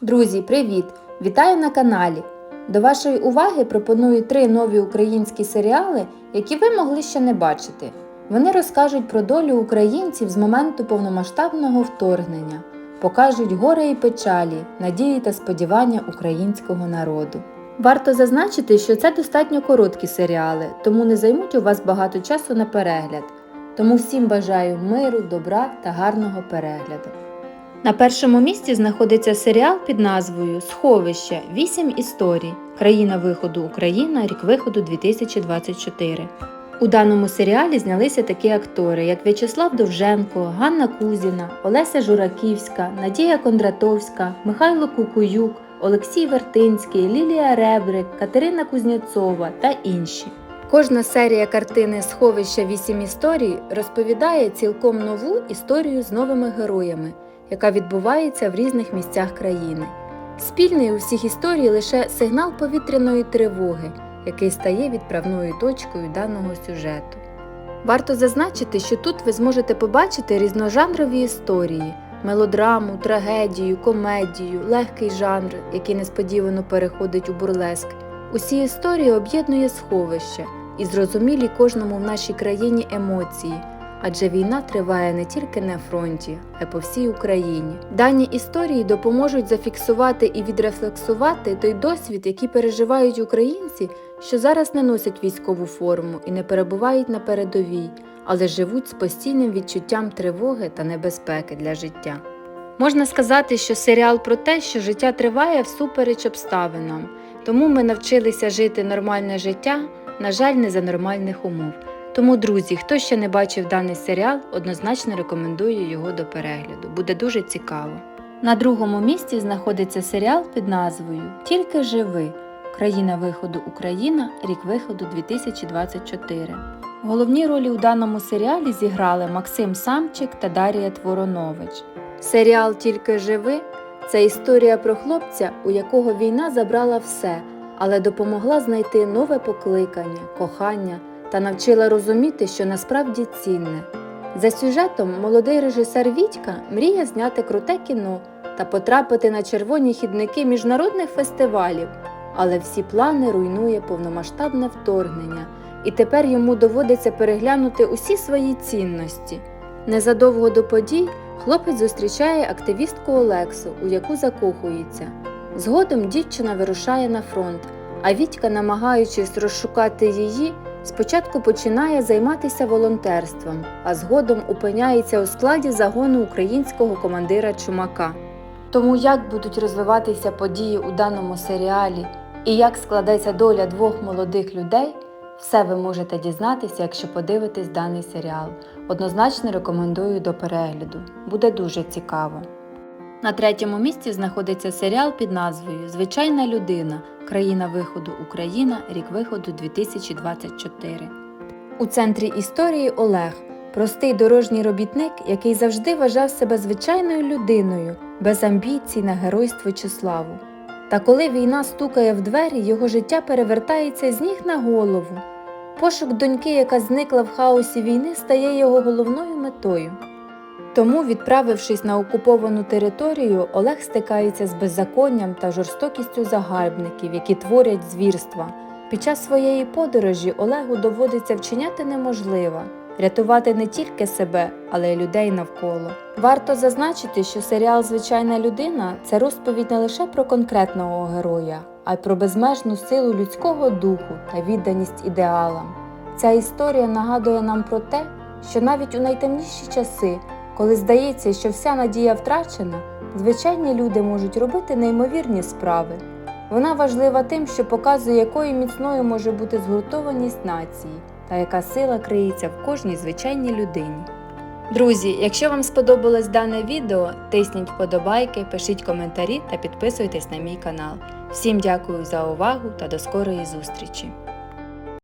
Друзі, привіт! Вітаю на каналі! До вашої уваги пропоную три нові українські серіали, які ви могли ще не бачити. Вони розкажуть про долю українців з моменту повномасштабного вторгнення, покажуть горе і печалі, надії та сподівання українського народу. Варто зазначити, що це достатньо короткі серіали, тому не займуть у вас багато часу на перегляд. Тому всім бажаю миру, добра та гарного перегляду. На першому місці знаходиться серіал під назвою Сховище 8 історій. Країна виходу Україна, рік виходу 2024. У даному серіалі знялися такі актори, як В'ячеслав Довженко, Ганна Кузіна, Олеся Жураківська, Надія Кондратовська, Михайло Кукуюк, Олексій Вертинський, Лілія Ребрик, Катерина Кузнєцова та інші. Кожна серія картини Сховище 8 історій розповідає цілком нову історію з новими героями, яка відбувається в різних місцях країни. Спільний у всіх історій лише сигнал повітряної тривоги, який стає відправною точкою даного сюжету. Варто зазначити, що тут ви зможете побачити різножанрові історії, мелодраму, трагедію, комедію, легкий жанр, який несподівано переходить у бурлеск. Усі історії об'єднує сховище і зрозумілі кожному в нашій країні емоції, адже війна триває не тільки на фронті, а й по всій Україні. Дані історії допоможуть зафіксувати і відрефлексувати той досвід, який переживають українці, що зараз не носять військову форму і не перебувають на передовій, але живуть з постійним відчуттям тривоги та небезпеки для життя. Можна сказати, що серіал про те, що життя триває всупереч обставинам, тому ми навчилися жити нормальне життя, на жаль, не за нормальних умов. Тому, друзі, хто ще не бачив даний серіал, однозначно рекомендую його до перегляду. Буде дуже цікаво. На другому місці знаходиться серіал під назвою Тільки живи. Країна виходу Україна, рік виходу 2024. Головні ролі у даному серіалі зіграли Максим Самчик та Дар'я Творонович. Серіал Тільки живи це історія про хлопця, у якого війна забрала все, але допомогла знайти нове покликання, кохання та навчила розуміти, що насправді цінне. За сюжетом молодий режисер Вітька мріє зняти круте кіно та потрапити на червоні хідники міжнародних фестивалів, але всі плани руйнує повномасштабне вторгнення, і тепер йому доводиться переглянути усі свої цінності. Незадовго до подій хлопець зустрічає активістку Олексу, у яку закохується. Згодом дівчина вирушає на фронт, а Вітька, намагаючись розшукати її, спочатку починає займатися волонтерством, а згодом опиняється у складі загону українського командира Чумака. Тому як будуть розвиватися події у даному серіалі і як складеться доля двох молодих людей, все ви можете дізнатися, якщо подивитесь даний серіал. Однозначно рекомендую до перегляду. Буде дуже цікаво. На третьому місці знаходиться серіал під назвою Звичайна людина. Країна виходу Україна, рік виходу 2024. У центрі історії Олег, простий дорожній робітник, який завжди вважав себе звичайною людиною, без амбіцій на геройство чи славу. Та коли війна стукає в двері, його життя перевертається з ніг на голову. Пошук доньки, яка зникла в хаосі війни, стає його головною метою. Тому, відправившись на окуповану територію, Олег стикається з беззаконням та жорстокістю загарбників, які творять звірства. Під час своєї подорожі Олегу доводиться вчиняти неможливе рятувати не тільки себе, але й людей навколо. Варто зазначити, що серіал Звичайна людина це розповідь не лише про конкретного героя, а й про безмежну силу людського духу та відданість ідеалам. Ця історія нагадує нам про те, що навіть у найтемніші часи, коли здається, що вся надія втрачена, звичайні люди можуть робити неймовірні справи. Вона важлива тим, що показує, якою міцною може бути згуртованість нації та яка сила криється в кожній звичайній людині. Друзі, якщо вам сподобалось дане відео, тисніть вподобайки, пишіть коментарі та підписуйтесь на мій канал. Всім дякую за увагу та до скорої зустрічі!